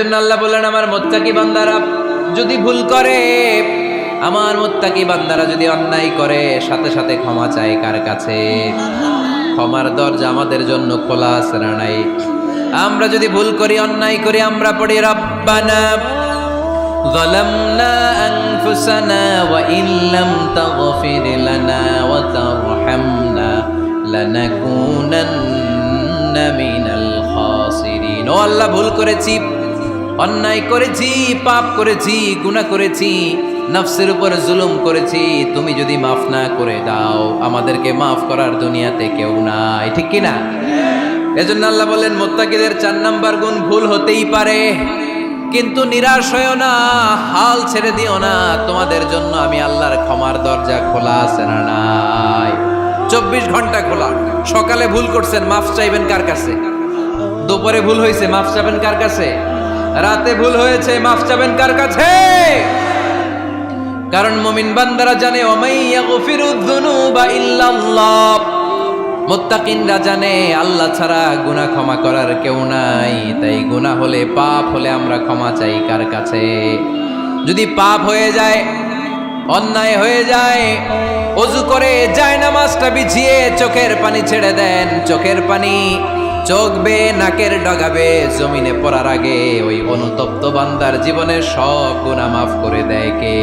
জন্য আল্লাহ বললেন আমার মোত্তাকি বান্দারা যদি ভুল করে আমার মোত্তাকি বান্দারা যদি অন্যায় করে সাথে সাথে ক্ষমা চায় কার কাছে ক্ষমার দরজা আমাদের জন্য খোলা আছে না নাই আমরা যদি ভুল করি অন্যায় করি আমরা পড়ি রব্বানা ظلمنا أنفسنا وإن لم تغفر لنا وترحمنا لنكونن من الخاسرين ও আল্লাহ ভুল করেছি অন্যায় করেছি, পাপ করেছি, গুনাহ করেছি, নফসের উপর জুলুম করেছি, তুমি যদি মাফ না করে দাও, আমাদেরকে মাফ করার দুনিয়াতে কেউ নাই, ঠিক কি না? এজন্য আল্লাহ বলেন, মোত্তাকিদের চার নাম্বার গুণ ভুল হতেই পারে, কিন্তু নিরাশ হয়েও না, হাল ছেড়ে দিও না, তোমাদের জন্য আমি আল্লাহর ক্ষমার দরজা খোলা আছে না নাই। চব্বিশ ঘণ্টা খোলা, সকালে ভুল করছেন, মাফ চাইবেন কার কাছে? দুপুরে ভুল হয়েছে মাফ চাইবেন কার কাছে? রাতে ভুল হয়েছে, মাফ চাবেন কার কাছে? কারণ মুমিন বান্দারা জানে মোত্তাকিনরা জানে, আল্লাহ ছাড়া গুনাহ ক্ষমা করার কেউ নাই। তাই গুনাহ হলে পাপ হলে আমরা ক্ষমা চাই কার কাছে? যদি পাপ হয়ে যায়, অন্যায় হয়ে যায়, অজু করে যায় নামাজটা বিছিয়ে চোখের পানি ছেড়ে দেন, চোখের পানি চোখ বে নাকের ডগাবে, জমিনে পড়ার আগে ওই অনুতপ্ত বান্দার জীবনের সব গুণা মাফ করে দেয় কে?